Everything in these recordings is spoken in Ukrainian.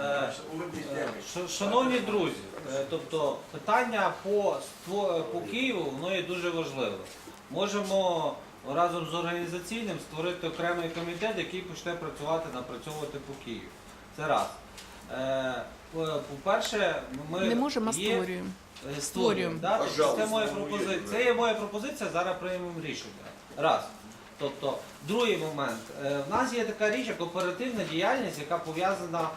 Е, Шановні друзі, е, тобто питання по, по Києву воно є дуже важливе. Можемо разом з організаційним створити окремий комітет, який почне працювати, напрацьовувати по Києву. Це раз. Е, по- По-перше, ми Не можемо, є- створюємо. Створюємо. Да? Тобто це моя пропозиція. Це є моя пропозиція, зараз приймемо рішення. Раз. Тобто, другий момент. Е, В нас є така річ, як оперативна діяльність, яка пов'язана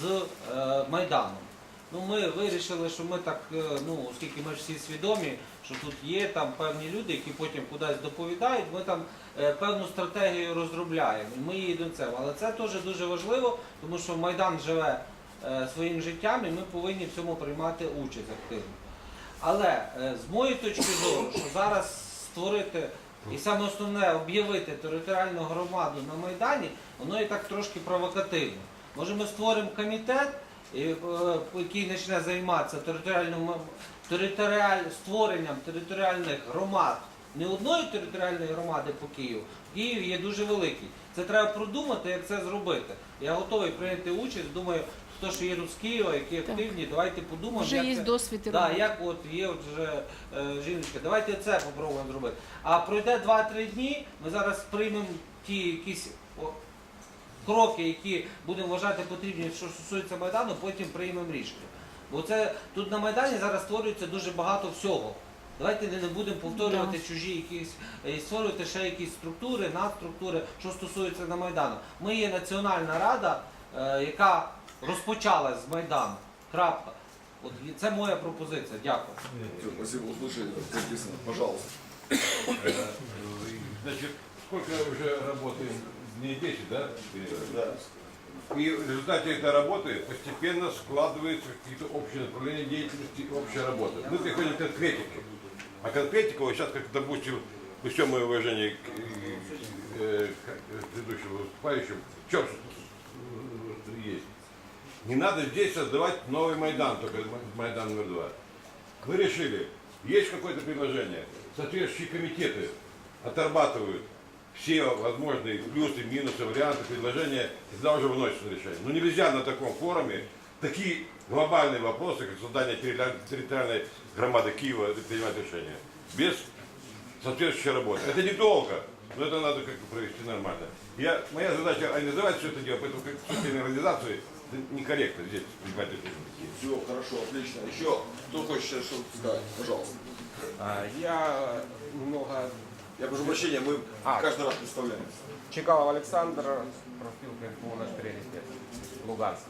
з е, Майданом. Ну, ми вирішили, що ми так, е, ну, оскільки ми всі свідомі, що тут є там певні люди, які потім кудись доповідають, ми там певну стратегію розробляємо. І ми їдемо це. Але це теж дуже важливо, тому що Майдан живе своїм життям, і ми повинні в цьому приймати участь активно. Але з моєї точки зору, що зараз створити і саме основне об'явити територіальну громаду на Майдані, воно і так трошки провокативно. Може ми створимо комітет, е, який почне займатися територіальним територіаль, створенням територіальних громад. Не одної територіальної громади по Києву. Київ є дуже великий. Це треба продумати, як це зробити. Я готовий прийняти участь. Думаю, хто ж є тут з Києва, які Так. активні, давайте подумаємо. Вже як є це- досвід і Да, як от є от вже е, жіночка, давайте це попробуємо зробити. А пройде 2-3 дні, ми зараз приймемо ті якісь о, кроки, які будемо вважати потрібні, що стосується Майдану, потім приймемо рішення. Бо це тут на Майдані зараз створюється дуже багато всього. Давайте не, не будемо повторювати чужі якісь, е, створювати ще якісь структури, надструктури, що стосується на Майдану. Ми є Національна рада, е, яка розпочалась з Майдану. Крапка. От і це моя пропозиція. Дякую. Всё, спасибо, услышали, записано, пожалуйста. Значит, сколько уже работаем? Дней 10, да? Да. И в результате этой работы постепенно складываются какие-то общие направления деятельности и общая работа. Мы приходим к конкретике. А конкретика, вот сейчас, как, допустим, при всем моем уважении к, э, к предыдущему выступающему, в чем есть? Не надо здесь создавать новый Майдан, только Майдан номер два. Мы решили, есть какое-то предложение, соответствующие комитеты отрабатывают все возможные плюсы, минусы, варианты, предложения, и тогда уже выносится на решение. Но нельзя на таком форуме такие глобальные вопросы, как создание территориаль- территориальной громады Киева, принимать решения. Без соответствующей работы. Это недолго, но это надо как-то провести нормально. Я, моя задача организовать все это дело, поэтому как организации некорректно здесь принимать решения. Все, хорошо, отлично. Еще кто хочет сейчас что-то сказать? Пожалуйста. А, Я немного Я прошу прощения, мы А. каждый раз представляемся. Чекалов Александр, профилка НПО «Наш приоритет», Луганск.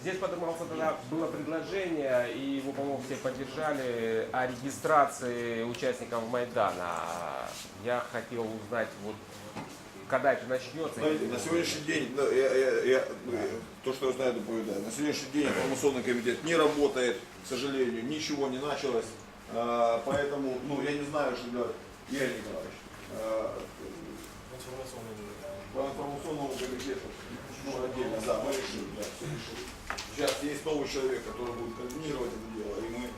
Здесь поднимался тогда, было предложение, и его, по-моему, все поддержали, о регистрации участников Майдана. Я хотел узнать, вот, когда это начнется. Знаете, на сегодняшний день, да, я, я- я, э, то, что я знаю, доповедаю, на сегодняшний день информационный комитет не работает, к сожалению, ничего не началось, А, поэтому, ну, я не знаю, что делать. Игорь Николаевич, а, по информационному комитету, ну, отдельно, да, мы решили, да, все решили. Сейчас есть новый человек, который будет координировать это дело, и мы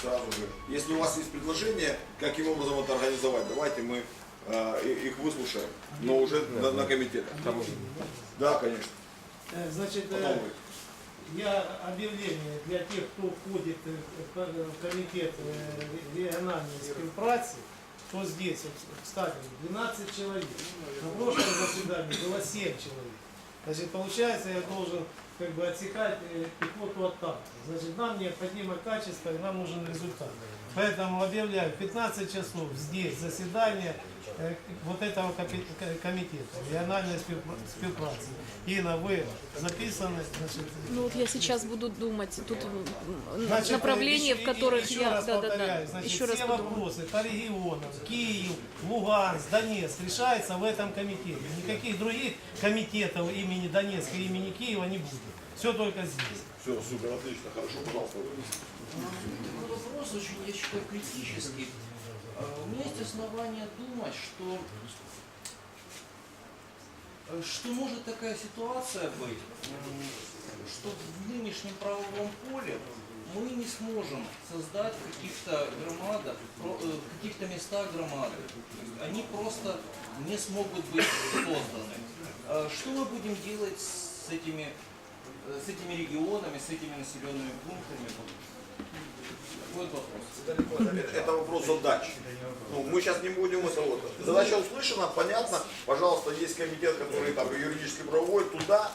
сразу же, если у вас есть предложение, каким образом это организовать, давайте мы их выслушаем, но уже на, на комитетах. Да, конечно. Э, Значит, э, Потом я объявление для тех, кто входит э, в ко- в комитет э, региональной співпраці, кто здесь, кстати, 12 человек. На прошлом заседании было 7 человек. Значит, получается, я должен как бы отсекать э, пехоту от танка. Значит, нам необходимо качество и нам нужен результат. Поэтому объявляю 15 часов здесь заседание э, вот этого копи- ко- комитета региональной співпра- співпраці. Инна, вы записаны, значит, Ну вот я сейчас буду думать, тут м, м, Значит, направления, еще- в которых еще я... раз Да, да, да. повторяю, значит, Еще раз все подумаю. вопросы по регионам, Киев, Луганск, Донецк решаются в этом комитете. Никаких других комитетов имени Донецка и имени Киева не будет. Все только здесь. Все, супер, отлично, хорошо, пожалуйста. Вопрос очень, я считаю, критический. У меня есть основания думать, что, что может такая ситуация быть, что в нынешнем правовом поле мы не сможем создать каких-то громадах, э, каких-то местах громады. Они просто не смогут быть созданы. А Что мы будем делать с этими э, с этими регионами, с этими населенными пунктами? Вот вопрос. Это, это вопрос задач. Ну, мы сейчас не будем это вот. Задача услышана, понятно. Пожалуйста, есть комитет, который там юридически проводит туда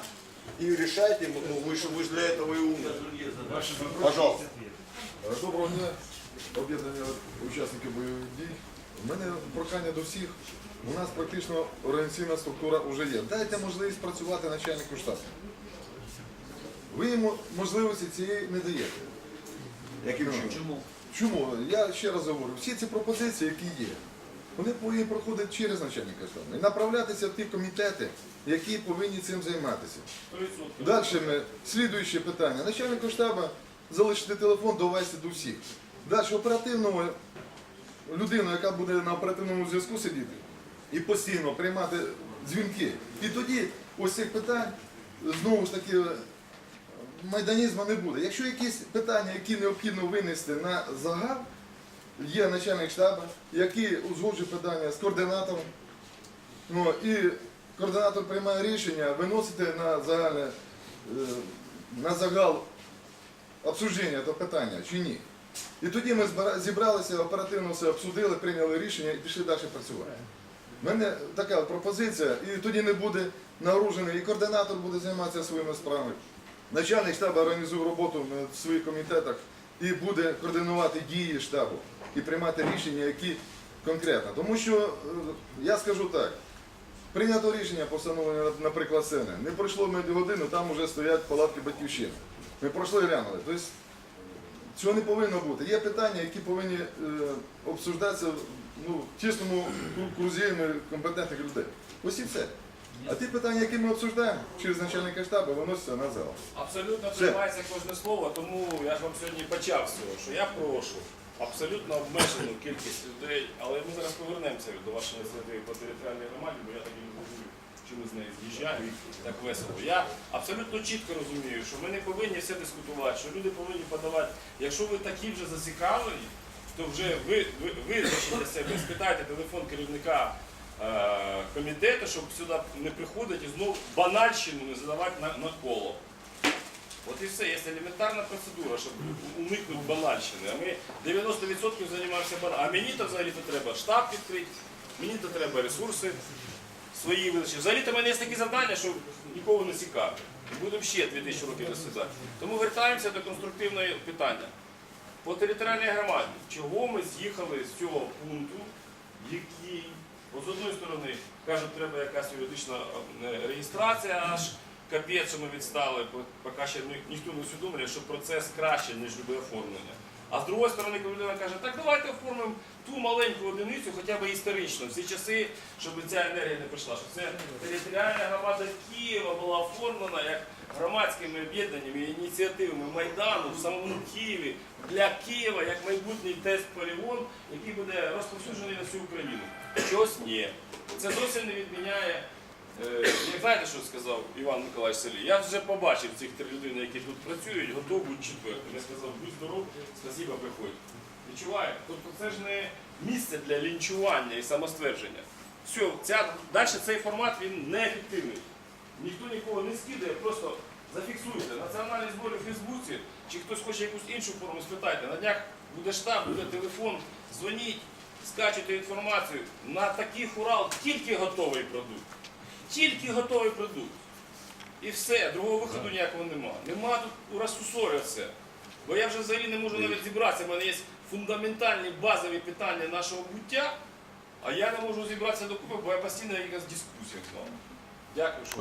и решайте. Ну, вы, же- вы же для этого и умны. Пожалуйста. Доброго дня, об'єднання учасників бойових дій. У мене прохання до всіх. У нас практично організаційна структура вже є. Дайте можливість працювати начальнику штабу. Ви йому можливості цієї не даєте. Яким чином? Чому? Чому? Я ще раз говорю, всі ці пропозиції, які є, вони повинні проходити через начальника штабу і направлятися в ті комітети, які повинні цим займатися. Далі ми, слідуюче питання. Начальнику штабу залишити телефон, довести до всіх. Далі оперативного людину, яка буде на оперативному зв'язку сидіти і постійно приймати дзвінки. І тоді ось цих питань знову ж таки майданізму не буде. Якщо якісь питання, які необхідно винести на загал, є начальник штабу, який узгоджує питання з координатором. Ну, і координатор приймає рішення виносити на загальне, е, на загал обсуждення того питання чи ні. І тоді ми зібралися, оперативно все обсудили, прийняли рішення і пішли далі працювати. У мене така пропозиція, і тоді не буде нагружений, і координатор буде займатися своїми справами. Начальник штабу організує роботу в своїх комітетах і буде координувати дії штабу і приймати рішення, які конкретно. Тому що е, я скажу так. Прийнято рішення по встановленню, наприклад, сцени. Не пройшло годину, там вже стоять палатки батьківщини. Ми пройшли і глянули. Тобто цього не повинно бути. Є питання, які повинні е, обсуждатися ну, в тісному кру- крузі компетентних людей. Ось і все. А ті питання, які ми обсуждаємо через начальника штабу, виносяться на зал. Абсолютно Все. приймається кожне слово, тому я ж вам сьогодні почав з цього, що я прошу абсолютно обмежену кількість людей, але ми зараз повернемося до вашої ініціативи по територіальній громаді, бо я так і не розумію, чи ми з нею з'їжджаємо так весело. Я абсолютно чітко розумію, що ми не повинні все дискутувати, що люди повинні подавати. Якщо ви такі вже зацікавлені, то вже ви, ви, визначите для себе, спитайте телефон керівника комітету, щоб сюди не приходити і знову банальщину не задавати на, на коло. От і все, є елементарна процедура, щоб уникнути банальщини. А ми 90% займаємося банальщиною. А мені то взагалі то треба штаб відкрити, мені то треба ресурси свої визначити. Взагалі то в мене є такі завдання, що нікого не цікавить. Будемо ще 2000 років розсідати. Тому вертаємося до конструктивного питання. По територіальній громаді, чого ми з'їхали з цього пункту, який, от з одної сторони, кажуть, треба якась юридична е, реєстрація аж капець, що ми відстали, поки ще ніхто не усвідомлює, що процес краще, ніж любе оформлення. А з другої сторони, коли людина каже, так давайте оформимо ту маленьку одиницю, хоча б історично, всі часи, щоб ця енергія не прийшла, щоб це територіальна громада Києва була оформлена як громадськими об'єднаннями, ініціативами Майдану в самому Києві для Києва як майбутній тест-полігон, який буде розповсюджений на всю Україну. Чогось ні. Це зовсім не відміняє. Е, як знаєте, що сказав Іван Миколаївич Селі? Я вже побачив цих три людини, які тут працюють, готов бути четвертим. Я сказав, будь здоров, спасибо, приходь. Відчуває? Тобто це ж не місце для лінчування і самоствердження. Все, ця, далі цей формат він неефективний. Ніхто нікого не скидає, просто зафіксуйте. Національний збор у Фейсбуці, чи хтось хоче якусь іншу форму, спитайте. На днях буде штаб, буде телефон, дзвоніть, скачуйте інформацію. На такий Урал тільки готовий продукт. Тільки готовий продукт. І все, другого виходу ніякого нема. Нема тут розсусорюватися. Бо я вже взагалі не можу навіть зібратися. У мене є фундаментальні базові питання нашого буття, а я не можу зібратися докупи, бо я постійно в якихось дискусіях з вами. Дякую, що